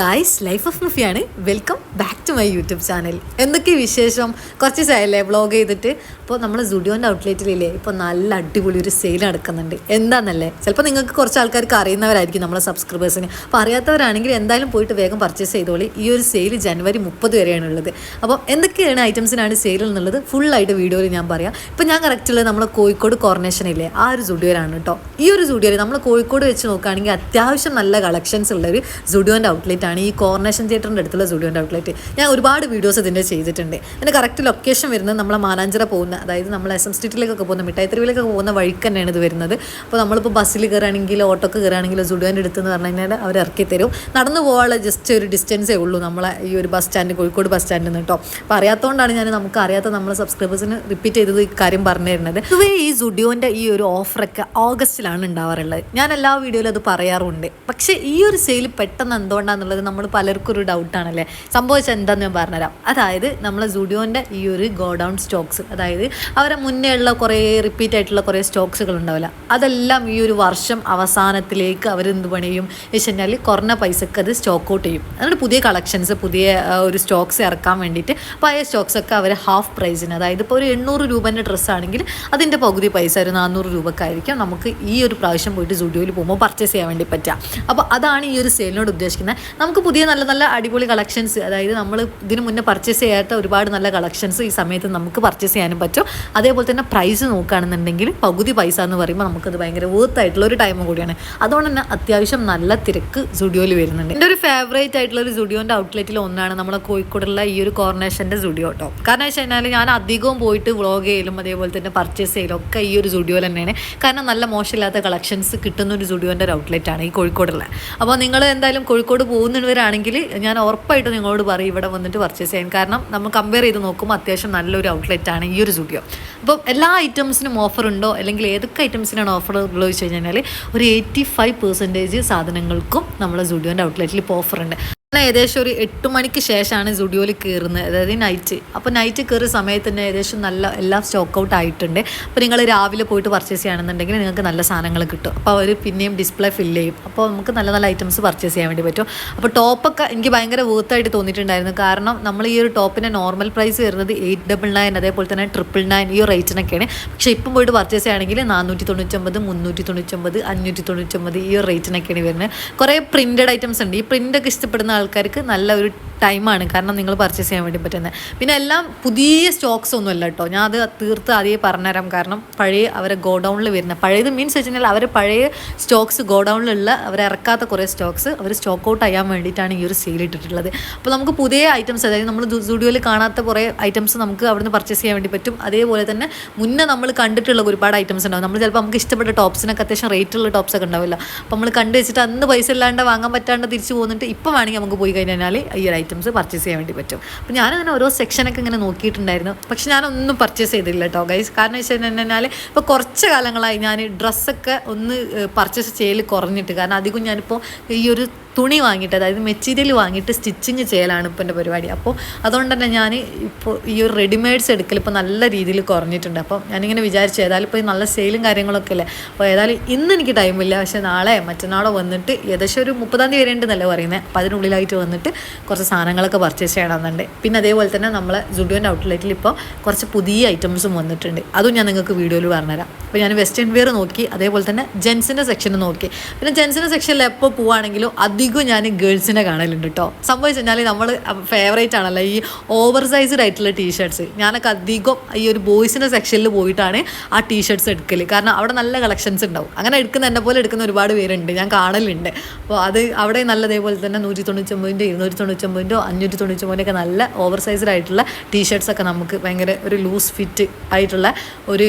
Guys life of മുഫിയാണ് welcome back to my YouTube channel എന്തൊക്കെ വിശേഷം? കുറച്ച് ദിവസമായല്ലേ വ്ളോഗ് ചെയ്തിട്ട്? അപ്പോൾ നമ്മൾ സുഡിയോന്റെ ഔട്ട്ലെറ്റിലില്ലേ ഇപ്പോൾ നല്ല അടിപൊളി ഒരു സെയിൽ നടക്കുന്നുണ്ട്. എന്താണെന്നല്ലേ ചിലപ്പോൾ നിങ്ങൾക്ക് കുറച്ച് ആൾക്കാർക്ക് അറിയുന്നവരായിരിക്കും നമ്മളെ സബ്സ്ക്രൈബേഴ്സിന് അപ്പോൾ അറിയാത്തവരാണെങ്കിൽ എന്തായാലും പോയിട്ട് വേഗം പർച്ചേസ് ചെയ്തോളി. ഈ ഒരു സെയിൽ ജനുവരി മുപ്പത് വരെയാണ് ഉള്ളത്. അപ്പോൾ എന്തൊക്കെയാണ് ഐറ്റംസിനാണ് സെയിൽ എന്നുള്ളത് ഫുള്ളായിട്ട് വീഡിയോയിൽ ഞാൻ പറയാം. ഇപ്പോൾ ഞാൻ കറക്റ്റ് ഉള്ളത് നമ്മളെ കോഴിക്കോട് കോർണേഷൻ ഇല്ലേ? ആ ഒരു സുഡിയോയിലാണ് കേട്ടോ. ഈ ഒരു സുഡിയോയിൽ നമ്മൾ കോഴിക്കോട് വെച്ച് നോക്കുകയാണെങ്കിൽ അത്യാവശ്യം നല്ല കളക്ഷൻസ് ഉള്ള ഒരു സുഡിയോന്റെ ഔട്ട്ലെറ്റ് ആണ് ഈ കോർണേഷൻ തിയേറ്ററിന്റെ അടുത്തുള്ള സുഡിയോന്റെ ഔട്ട്ലെറ്റ് ഞാൻ ഒരുപാട് വീഡിയോസ് ഇതിന്റെ ചെയ്തിട്ടുണ്ട്. എന്റെ കറക്റ്റ് ലൊക്കേഷൻ വരുന്നത് നമ്മളെ മാനാഞ്ചിറ പോകുന്ന അതായത് നമ്മൾ എസ് എം സ്ട്രീറ്റിലേക്കൊക്കെ പോകുന്ന മിഠായിത്തെരുവിലേക്കൊക്കെ പോകുന്ന വഴിക്ക് തന്നെയാണ് ഇത് വരുന്നത്. അപ്പോൾ നമ്മളിപ്പോൾ ബസ്സിൽ കയറുകയാണെങ്കിലോ ഓട്ടോക്ക് കയറുകയാണെങ്കിലോ സ്റ്റുഡിയോന്റെ അടുത്ത് എന്ന് പറഞ്ഞു കഴിഞ്ഞാൽ അവർ ഇറക്കി തരും. നടന്നു പോകാനുള്ള ജസ്റ്റ് ഒരു ഡിസ്റ്റൻസേ ഉള്ളൂ നമ്മളെ ഈ ഒരു ബസ് സ്റ്റാൻഡ് കോഴിക്കോട് ബസ് സ്റ്റാൻഡിൽ നിന്ന് കേട്ടോ. അപ്പോൾ അറിയാത്തതുകൊണ്ടാണ് ഞാൻ നമുക്ക് അറിയാത്ത നമ്മളെ സബ്സ്ക്രൈബേഴ്സിന് റിപ്പീറ്റ് ചെയ്തത് കാര്യം പറഞ്ഞു തരുന്നത്. പൊതുവേ ഈ സ്റ്റുഡിയോന്റെ ഈ ഒരു ഓഫറൊക്കെ ഓഗസ്റ്റിലാണ് ഉണ്ടാവാറുള്ളത്. ഞാൻ എല്ലാ വീഡിയോയിലും അത് പറയാറുണ്ട്. പക്ഷേ ഈ ഒരു സെയിൽ പെട്ടെന്ന് എന്തുകൊണ്ടാണെന്നുള്ളത് നമ്മൾ പലർക്കും ഒരു ഡൗട്ടാണല്ലേ സംഭവിച്ചത് എന്താണെന്ന് ഞാൻ പറഞ്ഞുതരാം. അതായത് നമ്മളെ സുഡിയോന്റെ ഈ ഒരു ഗോഡൗൺ സ്റ്റോക്സ് അതായത് അവരെ മുന്നേ ഉള്ള കുറേ റിപ്പീറ്റ് ആയിട്ടുള്ള കുറേ സ്റ്റോക്സുകൾ ഉണ്ടാവില്ല. അതെല്ലാം ഈ ഒരു വർഷം അവസാനത്തിലേക്ക് അവർ എന്ത് പണിയും? വെച്ച് കഴിഞ്ഞാൽ കുറഞ്ഞ പൈസക്ക് അത് സ്റ്റോക്ക് ഔട്ട് ചെയ്യും. എന്നിട്ട് പുതിയ കളക്ഷൻസ് പുതിയ ഒരു സ്റ്റോക്സ് ഇറക്കാൻ വേണ്ടിയിട്ട്. പഴയ സ്റ്റോക്സൊക്കെ അവർ ഹാഫ് പ്രൈസിന് അതായത് ഇപ്പോൾ ഒരു എണ്ണൂറ് രൂപേന്റെ ഡ്രസ്സാണെങ്കിൽ അതിന്റെ പകുതി പൈസ ഒരു നാനൂറ് രൂപക്കായിരിക്കും. നമുക്ക് ഈ ഒരു പ്രാവശ്യം പോയിട്ട് സ്റ്റുഡിയോയിൽ പോകുമ്പോൾ പർച്ചേസ് ചെയ്യാൻ വേണ്ടി പറ്റുക. അപ്പോൾ അതാണ് ഈ ഒരു സെയിലിനോട് ഉദ്ദേശിക്കുന്നത്. നമുക്ക് പുതിയ നല്ല നല്ല അടിപൊളി കളക്ഷൻസ് അതായത് നമ്മൾ ഇതിനു മുന്നേ പർച്ചേസ് ചെയ്യാത്ത ഒരുപാട് നല്ല കളക്ഷൻസ് ഈ സമയത്ത് നമുക്ക് പർച്ചേസ് ചെയ്യാനും പറ്റും. അതേപോലെ തന്നെ പ്രൈസ് നോക്കുകയാണെന്നുണ്ടെങ്കിൽ പകുതി പൈസ എന്ന് പറയുമ്പോൾ നമുക്കത് ഭയങ്കര വേർത്ത് ആയിട്ടുള്ള ഒരു ടൈം കൂടിയാണ്. അതുകൊണ്ട് തന്നെ അത്യാവശ്യം നല്ല തിരക്ക് സ്റ്റുഡിയോയിൽ വരുന്നുണ്ട്. എന്റെ ഒരു ഫേവറേറ്റ് ആയിട്ടുള്ള ഒരു സ്റ്റുഡിയോന്റെ ഔട്ട്ലെറ്റിൽ ഒന്നാണ് നമ്മളെ കോഴിക്കോടുള്ള ഈ ഒരു കോർണേഷന്റെ സ്റ്റുഡിയോ കേട്ടോ കാരണം വെച്ച് കഴിഞ്ഞാൽ ഞാൻ അധികവും പോയിട്ട് വ്ളോഗ് ചെയ്യലും അതേപോലെ തന്നെ പർച്ചേസ് ചെയ്യലും ഒക്കെ ഈ ഒരു സ്റ്റുഡിയോയിൽ തന്നെയാണ്. കാരണം നല്ല മോശമില്ലാത്ത കളക്ഷൻസ് കിട്ടുന്ന ഒരു സ്റ്റുഡിയോന്റെ ഒരു ഔട്ട്ലെറ്റാണ് ഈ കോഴിക്കോടുള്ള. അപ്പോൾ നിങ്ങൾ എന്തായാലും കോഴിക്കോട് പോകുന്നവരാണെങ്കിൽ ഞാൻ ഉറപ്പായിട്ട് നിങ്ങളോട് പറയും ഇവിടെ വന്നിട്ട് പർച്ചേസ് ചെയ്യാൻ. കാരണം നമ്മൾ കമ്പയർ ചെയ്ത് നോക്കുമ്പോൾ അത്യാവശ്യം നല്ലൊരു ഔട്ട്ലെറ്റ് ആണ് ഈ ഒരു സ്റ്റുഡിയോ അപ്പോൾ എല്ലാ ഐറ്റംസിനും ഓഫർ ഉണ്ടോ? അല്ലെങ്കിൽ ഏതൊക്കെ ഐറ്റംസിനാണ് ഓഫർ ഉള്ളത് വെച്ച് കഴിഞ്ഞാൽ ഒരു എയ്റ്റി ഫൈവ് പെർസെന്റേജ് സാധനങ്ങൾക്കും നമ്മളെ സുഡിയോന്റെ ഔട്ട്ലെറ്റിൽ ഇപ്പോൾ ഓഫർ ഉണ്ട്. ഞാൻ ഏകദേശം ഒരു എട്ട് മണിക്ക് ശേഷമാണ് സ്റ്റുഡിയോയിൽ കയറുന്നത്. അതായത് നൈറ്റ് അപ്പോൾ നൈറ്റ് കയറിയ സമയത്ത് തന്നെ ഏകദേശം നല്ല എല്ലാം സ്റ്റോക്ക് ഔട്ട് ആയിട്ടുണ്ട്. അപ്പോൾ നിങ്ങൾ രാവിലെ പോയിട്ട് പർച്ചേസ് ചെയ്യുകയാണെന്നുണ്ടെങ്കിൽ നിങ്ങൾക്ക് നല്ല സാധനങ്ങൾ കിട്ടും. അപ്പോൾ അവർ പിന്നെയും ഡിസ്പ്ലേ ഫില്ല് ചെയ്യും. അപ്പോൾ നമുക്ക് നല്ല നല്ല ഐറ്റംസ് പർച്ചേസ് ചെയ്യാൻ വേണ്ടി പറ്റും. അപ്പോൾ ടോപ്പൊക്കെ എനിക്ക് ഭയങ്കര വേർത്തായിട്ട് തോന്നിയിട്ടുണ്ടായിരുന്നു. കാരണം നമ്മൾ ഈ ഒരു ടോപ്പിന്റെ നോർമൽ പ്രൈസ് വരുന്നത് എയ്റ്റ് ഡബിൾ നയൻ അതേപോലെ തന്നെ ട്രിപ്പിൾ നയൻ ഈ റേറ്റിനൊക്കെയാണ് പക്ഷേ ഇപ്പം പോയിട്ട് പർച്ചേസ് ചെയ്യുകയാണെങ്കിൽ നാനൂറ്റി തൊണ്ണൂറ്റൊമ്പത് മുന്നൂറ്റി തൊണ്ണൂറ്റൊമ്പത് അഞ്ഞൂറ്റി തൊണ്ണൂറ്റൊമ്പത് ഈ റേറ്റിനൊക്കെയാണ് വരുന്നത്. കുറേ പ്രിന്റഡ് ഐറ്റംസ് ഉണ്ട്. ഈ പ്രിന്റൊക്കെ ഇഷ്ടപ്പെടുന്ന ആൾക്കാർക്ക് നല്ല ഒരു ടൈമാണ് കാരണം നിങ്ങൾ പർച്ചേസ് ചെയ്യാൻ വേണ്ടി പറ്റുന്നത്. പിന്നെ എല്ലാം പുതിയ സ്റ്റോക്സ് ഒന്നും അല്ല കേട്ടോ ഞാൻ അത് തീർത്ത് ആദ്യമേ പറഞ്ഞുതരാം. കാരണം പഴയ അവരെ ഗോഡൗണിൽ വരുന്ന പഴയത് മീൻസ് വെച്ച് കഴിഞ്ഞാൽ അവർ പഴയ സ്റ്റോക്സ് ഗോഡൗണിലുള്ള അവർ ഇറക്കാത്ത കുറേ സ്റ്റോക്സ് അവർ സ്റ്റോക്ക് ഔട്ട് ചെയ്യാൻ വേണ്ടിയിട്ടാണ് ഈ ഒരു സെയിൽ ഇട്ടിട്ടുള്ളത്. അപ്പോൾ നമുക്ക് പുതിയ ഐറ്റംസ് അതായത് നമ്മൾ സ്റ്റുഡിയോയിൽ കാണാത്ത കുറേ ഐറ്റംസ് നമുക്ക് അവിടുന്ന് പർച്ചേസ് ചെയ്യാൻ വേണ്ടി പറ്റും. അതേപോലെ തന്നെ മുന്നേ നമ്മൾ കണ്ടിട്ടുള്ള ഒരുപാട് ഐറ്റംസ് ഉണ്ടാവും. നമ്മൾ ചിലപ്പോൾ നമുക്ക് ഇഷ്ടപ്പെട്ട ടോപ്സിനൊക്കെ അത്യാവശ്യം റേറ്റുള്ള ടോപ്സ് ഒക്കെ ഉണ്ടാവില്ല അപ്പോൾ നമ്മൾ കണ്ടു വെച്ചിട്ട് അന്ന് പൈസ ഇല്ലാണ്ട് വാങ്ങാൻ പറ്റാണ്ട് തിരിച്ചു പോകുന്നിട്ട് ഇപ്പോൾ വേണമെങ്കിൽ നമുക്ക് പോയി കഴിഞ്ഞാൽ ഈ ഒരു ഐറ്റംസ് പർച്ചേസ് ചെയ്യാൻ വേണ്ടി പറ്റും. അപ്പോൾ ഞാനങ്ങനെ ഓരോ സെക്ഷനൊക്കെ ഇങ്ങനെ നോക്കിയിട്ടുണ്ടായിരുന്നു. പക്ഷെ ഞാനൊന്നും പർച്ചേസ് ചെയ്തില്ല കേട്ടോ ഗൈസ് കാരണം വെച്ച് കഴിഞ്ഞാൽ ഇപ്പോൾ കുറച്ച് കാലങ്ങളായി ഞാൻ ഡ്രസ്സൊക്കെ ഒന്ന് പർച്ചേസ് ചെയ്യൽ കുറഞ്ഞിട്ട്. കാരണം അധികം ഞാനിപ്പോൾ ഈ ഒരു തുണി വാങ്ങിയിട്ട് അതായത് മെറ്റീരിയൽ വാങ്ങിയിട്ട് സ്റ്റിച്ചിങ് ചെയ്യലാണ് ഇപ്പോൾ എന്റെ പരിപാടി. അപ്പോൾ അതുകൊണ്ട് തന്നെ ഞാൻ ഇപ്പോൾ ഈ ഒരു റെഡിമെയ്ഡ്സ് എടുക്കൽ ഇപ്പോൾ നല്ല രീതിയിൽ കുറഞ്ഞിട്ടുണ്ട്. അപ്പോൾ ഞാനിങ്ങനെ വിചാരിച്ചു ഏതായാലും ഇപ്പോൾ നല്ല സെയിലും കാര്യങ്ങളൊക്കെ അല്ലേ? അപ്പോൾ ഏതായാലും ഇന്ന് എനിക്ക് ടൈമില്ല പക്ഷേ നാളെ മറ്റന്നാളോ വന്നിട്ട് ഏകദേശം ഒരു മുപ്പതാം തീയതി വരെ ഉണ്ടെന്നല്ലേ പറയുന്നത്. അപ്പോൾ അതിനുള്ളിലായിട്ട് വന്നിട്ട് കുറച്ച് സാധനങ്ങളൊക്കെ പർച്ചേസ് ചെയ്യണമെന്നുണ്ട്. പിന്നെ അതേപോലെ തന്നെ നമ്മളെ ജുഡിയോന്റെ ഔട്ട്ലെറ്റിൽ ഇപ്പോൾ കുറച്ച് പുതിയ ഐറ്റംസും വന്നിട്ടുണ്ട്. അതും ഞാൻ നിങ്ങൾക്ക് വീഡിയോയിൽ പറഞ്ഞുതരാം. അപ്പോൾ ഞാൻ വെസ്റ്റേൺ വെയർ നോക്കി അതേപോലെ തന്നെ ജെൻസിന്റെ സെക്ഷൻ നോക്കി. പിന്നെ ജെൻസിന്റെ സെക്ഷനിൽ എപ്പോൾ പോവുകയാണെങ്കിലും അധികം ഞാൻ ഗേൾസിനെ കാണലുണ്ട് കേട്ടോ സംഭവിച്ചു കഴിഞ്ഞാൽ നമ്മൾ ഫേവറേറ്റ് ആണല്ലോ ഈ ഓവർ സൈസ്ഡ് ആയിട്ടുള്ള ടീഷർട്സ് ഞാനൊക്കെ അധികം ഈ ഒരു ബോയ്സിന്റെ സെക്ഷനിൽ പോയിട്ടാണ് ആ ടീഷർട്സ് എടുക്കൽ കാരണം അവിടെ നല്ല കളക്ഷൻസ് ഉണ്ടാവും. അങ്ങനെ എടുക്കുന്ന എന്നെ പോലെ എടുക്കുന്ന ഒരുപാട് പേരുണ്ട്. ഞാൻ കാണലുണ്ട്. അപ്പോൾ അത് അവിടെ നല്ല ഇതേപോലെ തന്നെ നൂറ്റി തൊണ്ണൂറ്റൊമ്പതിന്റെ ഇരുന്നൂറ്റി തൊണ്ണൂറ്റൊമ്പതിന്റെ അഞ്ഞൂറ്റി തൊണ്ണൂറ്റൊമ്പതിന്റെ ഒക്കെ നല്ല ഓവർ സൈസ്ഡ് ആയിട്ടുള്ള ടീഷർട്സ് ഒക്കെ നമുക്ക് ഭയങ്കര ഒരു ലൂസ് ഫിറ്റ് ആയിട്ടുള്ള ഒരു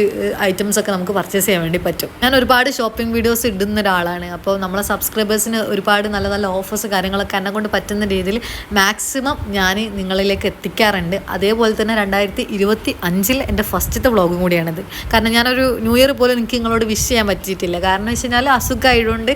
ഐറ്റംസ് ഒക്കെ നമുക്ക് പർച്ചേസ് ചെയ്യാൻ വേണ്ടി പറ്റും. ഞാൻ ഒരുപാട് ഷോപ്പിംഗ് വീഡിയോസ് ഇടുന്ന ഒരാളാണ്. അപ്പോൾ നമ്മളെ സബ്സ്ക്രൈബേഴ്സിന് ഒരുപാട് നല്ല നല്ല ഓഫേഴ്സ് കാര്യങ്ങളൊക്കെ എന്നെ കൊണ്ട് പറ്റുന്ന രീതിയിൽ മാക്സിമം ഞാൻ നിങ്ങളിലേക്ക് എത്തിക്കാറുണ്ട്. അതേപോലെ തന്നെ രണ്ടായിരത്തി ഇരുപത്തി അഞ്ചിൽ എന്റെ ഫസ്റ്റത്തെ വ്ളോഗും കൂടിയാണിത്. കാരണം ഞാനൊരു ന്യൂ ഇയർ പോലും എനിക്ക് നിങ്ങളോട് വിഷ് ചെയ്യാൻ പറ്റിയിട്ടില്ല. കാരണം വെച്ച് കഴിഞ്ഞാൽ അസുഖമായതുകൊണ്ട്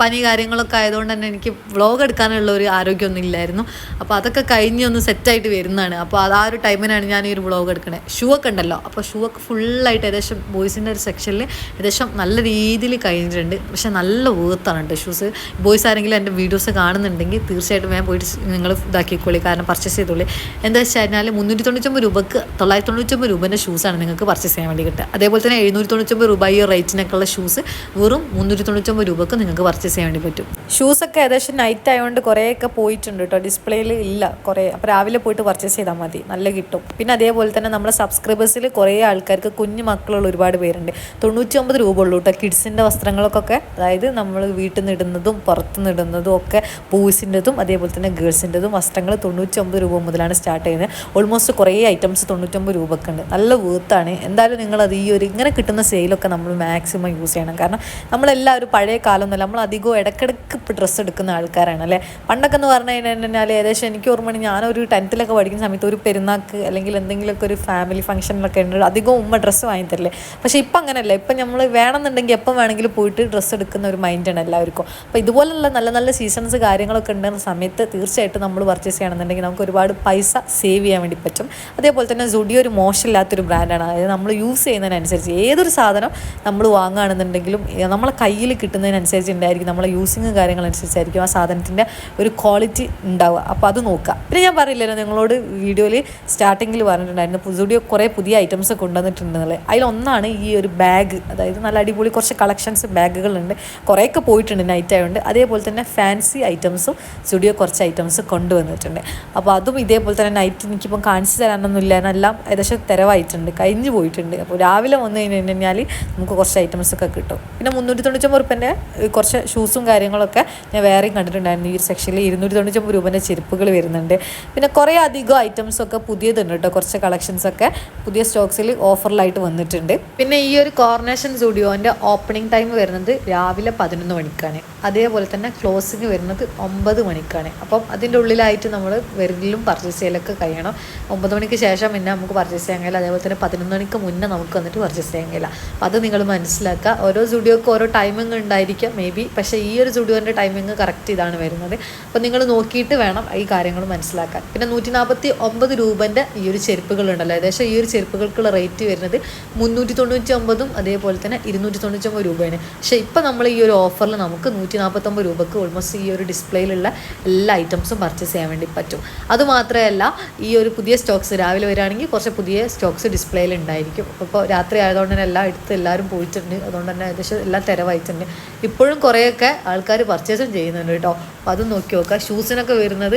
പനി കാര്യങ്ങളൊക്കെ ആയതുകൊണ്ട് തന്നെ എനിക്ക് വ്ളോഗ് എടുക്കാനുള്ള ഒരു ആരോഗ്യമൊന്നും ഇല്ലായിരുന്നു. അപ്പോൾ അതൊക്കെ കഴിഞ്ഞ് ഒന്ന് സെറ്റായിട്ട് വരുന്നതാണ്. അപ്പോൾ അത് ആ ഒരു ടൈമിനാണ് ഞാൻ ഈ ഒരു വ്ളോഗ് എടുക്കണേ. ഷൂ ഒക്കെ ഉണ്ടല്ലോ അപ്പോൾ ഷൂ ഒക്കെ ഫുള്ളായിട്ട് ഏകദേശം ബോയ്സിന്റെ ഒരു സെക്ഷനിൽ ഏകദേശം നല്ല രീതിയിൽ കഴിഞ്ഞിട്ടുണ്ട്. പക്ഷെ നല്ല വേർത്താണ് കേട്ടോ ഷൂസ് ബോയ്സ് ആരെങ്കിലും എന്റെ വീഡിയോസ് കാണുന്നുണ്ടെങ്കിൽ തീർച്ചയായിട്ടും ഞാൻ പോയിട്ട് നിങ്ങൾ ഇതാക്കിക്കോളി. കാരണം പർച്ചേസ് ചെയ്തോളി. എന്താ വെച്ച് കഴിഞ്ഞാൽ മുന്നൂറ്റി തൊണ്ണൂറ്റൊമ്പത് രൂപക്ക് തൊള്ളായിരത്തി തൊണ്ണൂറ്റൊമ്പത് രൂപേന്റെ ഷൂസാണ് നിങ്ങൾക്ക് പർച്ചേസ് ചെയ്യാൻ വേണ്ടി കിട്ടുക. അതേപോലെ തന്നെ എഴുന്നൂറ്റി തൊണ്ണൂറ്റൊമ്പത് രൂപ ഈ റേറ്റിനൊക്കെയുള്ള ഷൂസ് വെറും മുന്നൂറ്റി തൊണ്ണൂറ്റൊമ്പത് രൂപക്ക് നിങ്ങൾക്ക് പർച്ചേസ് ചെയ്യാൻ വേണ്ടി പറ്റും. ഷൂസൊക്കെ ഏകദേശം നൈറ്റ് ആയതുകൊണ്ട് കുറേയൊക്കെ പോയിട്ടുണ്ട് കേട്ടോ ഡിസ്പ്ലേയിൽ ഇല്ല കുറേ. അപ്പോൾ രാവിലെ പോയിട്ട് പർച്ചേസ് ചെയ്താൽ മതി. നല്ല കിട്ടും. പിന്നെ അതേപോലെ തന്നെ നമ്മുടെ സബ്സ്ക്രൈബേഴ്സിൽ കുറേ ആൾക്കാർക്ക് കുഞ്ഞു മക്കളുള്ള ഒരുപാട് പേരുണ്ട്. തൊണ്ണൂറ്റി ഒമ്പത് രൂപ ഉള്ളൂ കേട്ടോ കിഡ്സിന്റെ വസ്ത്രങ്ങൾക്കൊക്കെ. അതായത് നമ്മൾ വീട്ടിൽ നിന്ന് ഇടുന്നതും പുറത്തുനിന്ന് ഇടുന്നതും ഒക്കെ ബോയ്സിന്റെതും അതേപോലെ തന്നെ ഗേൾസിന്റെതും വസ്ത്രങ്ങൾ തൊണ്ണൂറ്റി ഒമ്പത് രൂപ മുതലാണ് സ്റ്റാർട്ട് ചെയ്യുന്നത് ഓൾമോസ്റ്റ് കുറേ ഐറ്റംസ് തൊണ്ണൂറ്റൊമ്പത് രൂപയ്ക്ക് ഉണ്ട്. നല്ല വേർത്താണ് എന്തായാലും നിങ്ങളത് ഈ ഒരു ഇങ്ങനെ കിട്ടുന്ന സെയിലൊക്കെ നമ്മൾ മാക്സിമം യൂസ് ചെയ്യണം. കാരണം നമ്മളെല്ലാവരും പഴയ കാലമൊന്നുമല്ല നമ്മൾ അധികവും ഇടയ്ക്കിടയ്ക്ക് ഇപ്പോൾ ഡ്രസ്സ് എടുക്കുന്ന ആൾക്കാരാണ് അല്ലേ? പണ്ടൊക്കെ എന്ന് പറഞ്ഞു കഴിഞ്ഞാൽ ഏകദേശം എനിക്ക് ഓർമ്മയാണ് ഞാനൊരു ടെൻത്തിലൊക്കെ പഠിക്കുന്ന സമയത്ത് ഒരു പെരുന്നാൾക്ക് അല്ലെങ്കിൽ എന്തെങ്കിലുമൊക്കെ ഒരു ഫാമിലി ഫംഗ്ഷനിലൊക്കെ ഉണ്ട് അധികം ഉമ്മ ഡ്രസ്സ് വാങ്ങിത്തരില്ലേ പക്ഷേ ഇപ്പം അങ്ങനെയല്ല ഇപ്പം നമ്മൾ വേണമെന്നുണ്ടെങ്കിൽ എപ്പം വേണമെങ്കിലും പോയിട്ട് ഡ്രസ്സ് എടുക്കുന്ന ഒരു മൈൻഡാണ് എല്ലാവർക്കും. അപ്പോൾ ഇതുപോലുള്ള നല്ല നല്ല സീസൺസ് കാര്യങ്ങളൊക്കെ ഉണ്ടെന്ന സമയത്ത് തീർച്ചയായിട്ടും നമ്മൾ പർച്ചേസ് ചെയ്യണമെന്നുണ്ടെങ്കിൽ നമുക്ക് ഒരുപാട് പൈസ സേവ് ചെയ്യാൻ വേണ്ടി പറ്റും. അതേപോലെ തന്നെ സുഡിയോ ഒരു മോശമില്ലാത്തൊരു ബ്രാൻഡാണ് അതായത് നമ്മൾ യൂസ് ചെയ്യുന്നതിനനുസരിച്ച് ഏതൊരു സാധനം നമ്മൾ വാങ്ങുകയാണെന്നുണ്ടെങ്കിലും നമ്മളെ കയ്യിൽ കിട്ടുന്നതിനനുസരിച്ച് ഉണ്ടായിരിക്കും നമ്മളെ യൂസിങ് കാര്യങ്ങളനുസരിച്ചായിരിക്കും ആ സാധനത്തിന്റെ ഒരു ക്വാളിറ്റി ഉണ്ടാവുക. അപ്പോൾ അത് നോക്കുക. പിന്നെ ഞാൻ പറയില്ലല്ലോ നിങ്ങളോട് വീഡിയോയിൽ സ്റ്റാർട്ടിങ്ങിൽ പറഞ്ഞിട്ടുണ്ടായിരുന്നു. സുഡിയോ കുറേ പുതിയ ഐറ്റംസ് കൊണ്ടുവന്നിട്ടുണ്ടെന്നുള്ളത് അതിലൊന്നാണ് ഈ ഒരു ബാഗ് അതായത് നല്ല അടിപൊളി കുറച്ച് കളക്ഷൻസ് ബാഗുകളുണ്ട് കുറേയൊക്കെ പോയിട്ടുണ്ട് നൈറ്റ് ആയതുകൊണ്ട് അതേപോലെ തന്നെ ഫാൻസി ഐറ്റംസും സ്റ്റുഡിയോ കുറച്ച് ഐറ്റംസ് കൊണ്ടുവന്നിട്ടുണ്ട്. അപ്പോൾ അതും ഇതേപോലെ തന്നെ നൈറ്റ് എനിക്കിപ്പം കാണിച്ചു തരാനൊന്നുമില്ല എന്നെല്ലാം ഏകദേശം തിരവായിട്ടുണ്ട്. കഴിഞ്ഞു പോയിട്ടുണ്ട്. അപ്പോൾ രാവിലെ വന്നു കഴിഞ്ഞ് കഴിഞ്ഞാൽ നമുക്ക് കുറച്ച് ഐറ്റംസ് ഒക്കെ കിട്ടും. പിന്നെ മുന്നൂറ്റി തൊണ്ണൂറ്റൊമ്പത് റുപ്യന്റെ കുറച്ച് ഷൂസും കാര്യങ്ങളൊക്കെ ഞാൻ വേറെയും കണ്ടിട്ടുണ്ടായിരുന്നു. ഈ ഒരു സെക്ഷനിൽ ഇരുന്നൂറ്റി തൊണ്ണൂറ്റൊമ്പത് രൂപേന്റെ ചെരുപ്പുകൾ വരുന്നുണ്ട്. പിന്നെ കുറേ അധികം ഐറ്റംസ് ഒക്കെ പുതിയതുണ്ട് കേട്ടോ. കുറച്ച് കളക്ഷൻസ് ഒക്കെ പുതിയ സ്റ്റോക്സിൽ ഓഫറിലായിട്ട് വന്നിട്ടുണ്ട്. പിന്നെ ഈ ഒരു കോർണേഷൻ സ്റ്റുഡിയോന്റെ ഓപ്പണിംഗ് ടൈം വരുന്നത് രാവിലെ പതിനൊന്ന് മണിക്കാണ്. അതേപോലെ തന്നെ ക്ലോസിങ് വരുന്നത് ഒമ്പത് മണിക്കാണ്. അപ്പം അതിന്റെ ഉള്ളിലായിട്ട് നമ്മൾ വെറിലും പർച്ചേസ് ചെയ്യലൊക്കെ കഴിയണം. ഒമ്പത് മണിക്ക് ശേഷം പിന്നെ നമുക്ക് പർച്ചേസ് ചെയ്യാൻ കഴിയില്ല. അതേപോലെ തന്നെ പതിനൊന്ന് മണിക്ക് മുന്നേ നമുക്ക് വന്നിട്ട് പർച്ചേസ് ചെയ്യാൻ കഴിയില്ല. അപ്പം അത് നിങ്ങൾ മനസ്സിലാക്കുക. ഓരോ സ്റ്റുഡിയോക്ക് ഓരോ ടൈമിംഗ് ഉണ്ടായിരിക്കാം മേ ബി പക്ഷേ ഈ ഒരു സ്റ്റുഡിയോന്റെ ടൈമിംഗ് കറക്റ്റ് ഇതാണ് വരുന്നത്. അപ്പോൾ നിങ്ങൾ നോക്കിയിട്ട് വേണം ഈ കാര്യങ്ങൾ മനസ്സിലാക്കാൻ. പിന്നെ നൂറ്റി നാൽപ്പത്തി ഒമ്പത് രൂപന്റെ ഈ ഒരു ചെരുപ്പുകളുണ്ടല്ലോ. ഏകദേശം ഈ ഒരു ചെരുപ്പുകൾക്കുള്ള റേറ്റ് വരുന്നത് മുന്നൂറ്റി തൊണ്ണൂറ്റി ഒമ്പതും അതേപോലെ തന്നെ ഇരുന്നൂറ്റി തൊണ്ണൂറ്റി ഒമ്പത് രൂപയാണ്. പക്ഷേ ഇപ്പം നമ്മൾ ഈ ഒരു ഓഫറിൽ നമുക്ക് നാൽപ്പത്തൊമ്പത് രൂപക്ക് ഓൾമോസ്റ്റ് ഈ ഒരു ഡിസ്പ്ലേയിലുള്ള എല്ലാ ഐറ്റംസും പർച്ചേസ് ചെയ്യാൻ വേണ്ടി പറ്റും. അതുമാത്രമല്ല ഈ ഒരു പുതിയ സ്റ്റോക്സ് രാവിലെ വരികയാണെങ്കിൽ കുറച്ച് പുതിയ സ്റ്റോക്സ് ഡിസ്പ്ലേയിൽ ഉണ്ടായിരിക്കും. അപ്പോൾ രാത്രി ആയതുകൊണ്ട് തന്നെ എല്ലാം എടുത്ത് എല്ലാവരും പോയിട്ടുണ്ട്. അതുകൊണ്ട് തന്നെ ഏകദേശം എല്ലാം തിരവായിട്ടുണ്ട്. ഇപ്പോഴും കുറേയൊക്കെ ആൾക്കാർ പർച്ചേസും ചെയ്യുന്നുണ്ട് കേട്ടോ. അപ്പോൾ അതും നോക്കി നോക്കുക. ഷൂസിനൊക്കെ വരുന്നത്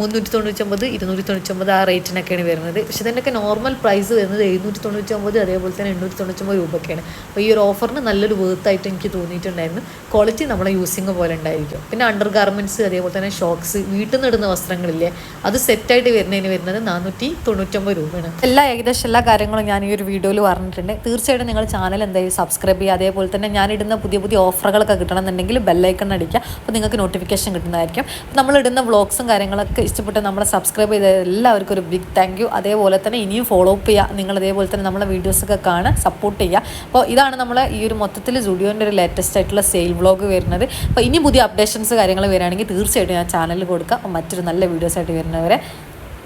മുന്നൂറ്റി തൊണ്ണൂറ്റൊമ്പത് ഇരുന്നൂറ്റി തൊണ്ണൂറ്റൊമ്പത് ആ റേറ്റിനൊക്കെയാണ് വരുന്നത്. പക്ഷേ ഇതിന്റെയൊക്കെ നോർമൽ പ്രൈസ് വരുന്നത് എഴുന്നൂറ്റി തൊണ്ണൂറ്റൊമ്പത് അതേപോലെ തന്നെ എണ്ണൂറ്റി തൊണ്ണൂറ്റൊമ്പത് രൂപയൊക്കെയാണ് അപ്പോൾ ഈ ഒരു ഓഫറിന് നല്ലൊരു വേർത്തായിട്ട് എനിക്ക് തോന്നിയിട്ടുണ്ടായിരുന്നു. ക്വാളിറ്റി നമ്മളെ യൂസിങ് പോലെ ഉണ്ടായിരിക്കും. പിന്നെ അണ്ടർ ഗാർമെന്റ്സ് അതേപോലെ തന്നെ ഷോക്സ് വീട്ടിൽ നിന്ന് ഇടുന്ന വസ്ത്രങ്ങളില്ലേ അത് സെറ്റായിട്ട് വരുന്നതിന് വരുന്നത് നാനൂറ്റി തൊണ്ണൂറ്റൊമ്പത് രൂപയാണ്. എല്ലാ ഏകദേശം എല്ലാ കാര്യങ്ങളും ഞാൻ ഈ ഒരു വീഡിയോയിൽ പറഞ്ഞിട്ടുണ്ട്. തീർച്ചയായിട്ടും നിങ്ങൾ ചാനൽ എന്തായാലും സബ്സ്ക്രൈബ് ചെയ്യുക. അതേപോലെ തന്നെ ഞാൻ ഇടുന്ന പുതിയ പുതിയ ഓഫറുകളൊക്കെ കിട്ടണമെന്നുണ്ടെങ്കിൽ ബെല്ലൈക്കൺ അടിക്കുക. അപ്പോൾ നിങ്ങൾക്ക് നോട്ടിഫിക്കേഷൻ കിട്ടുന്നതായിരിക്കും. അപ്പോൾ നമ്മളിടുന്ന വ്ളോഗ്സും കാര്യങ്ങളൊക്കെ ഇഷ്ടപ്പെട്ട് നമ്മളെ സബ്സ്ക്രൈബ് ചെയ്ത എല്ലാവർക്കും ഒരു ബിഗ് താങ്ക് യു അതേപോലെ തന്നെ ഇനിയും ഫോളോ അപ്പ് ചെയ്യുക. നിങ്ങൾ അതേപോലെ തന്നെ നമ്മളെ വീഡിയോസൊക്കെ കാണാൻ സപ്പോർട്ട് ചെയ്യുക. അപ്പോൾ ഇതാണ് നമ്മളെ ഈ ഒരു മൊത്തത്തിൽ സുഡിയോന്റെ ഒരു ലേറ്റസ്റ്റ് ആയിട്ടുള്ള സെയിൽ വ്ളോഗ് വരുന്നത്. അപ്പോൾ ഇനി പുതിയ അപ്ഡേഷൻസ് കാര്യങ്ങൾ വരികയാണെങ്കിൽ തീർച്ചയായിട്ടും ഞാൻ ചാനലിൽ കൊടുക്കാം. മറ്റൊരു നല്ല വീഡിയോസായിട്ട് വരുന്നവരെ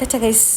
വരുന്നവരെ ഗൈസ്